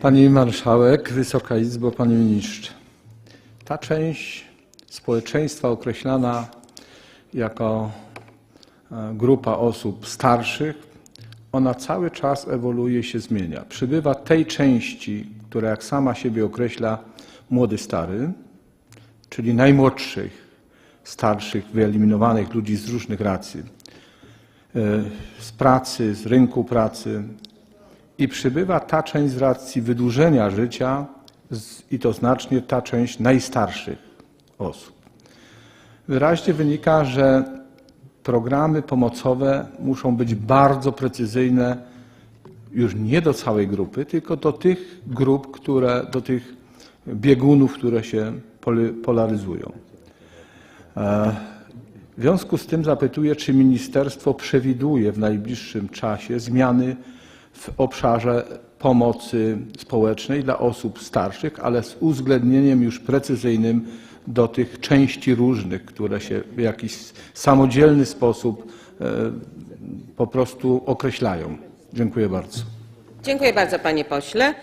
Pani Marszałek, Wysoka Izbo, Panie Ministrze. Ta część społeczeństwa określana jako e, grupa osób starszych, ona cały czas ewoluuje, się zmienia. Przybywa tej części, która jak sama siebie określa młody stary, czyli najmłodszych, starszych, wyeliminowanych ludzi z różnych racji, e, z pracy, z rynku pracy, i przybywa ta część z racji wydłużenia życia i to znacznie ta część najstarszych osób. Wyraźnie wynika, że programy pomocowe muszą być bardzo precyzyjne już nie do całej grupy, tylko do tych grup, które, do tych biegunów, które się polaryzują. E, W związku z tym zapytuję, czy ministerstwo przewiduje w najbliższym czasie zmiany w obszarze pomocy społecznej dla osób starszych, ale z uwzględnieniem już precyzyjnym do tych części różnych, które się w jakiś samodzielny sposób e, po prostu określają. Dziękuję bardzo. Dziękuję bardzo, panie pośle.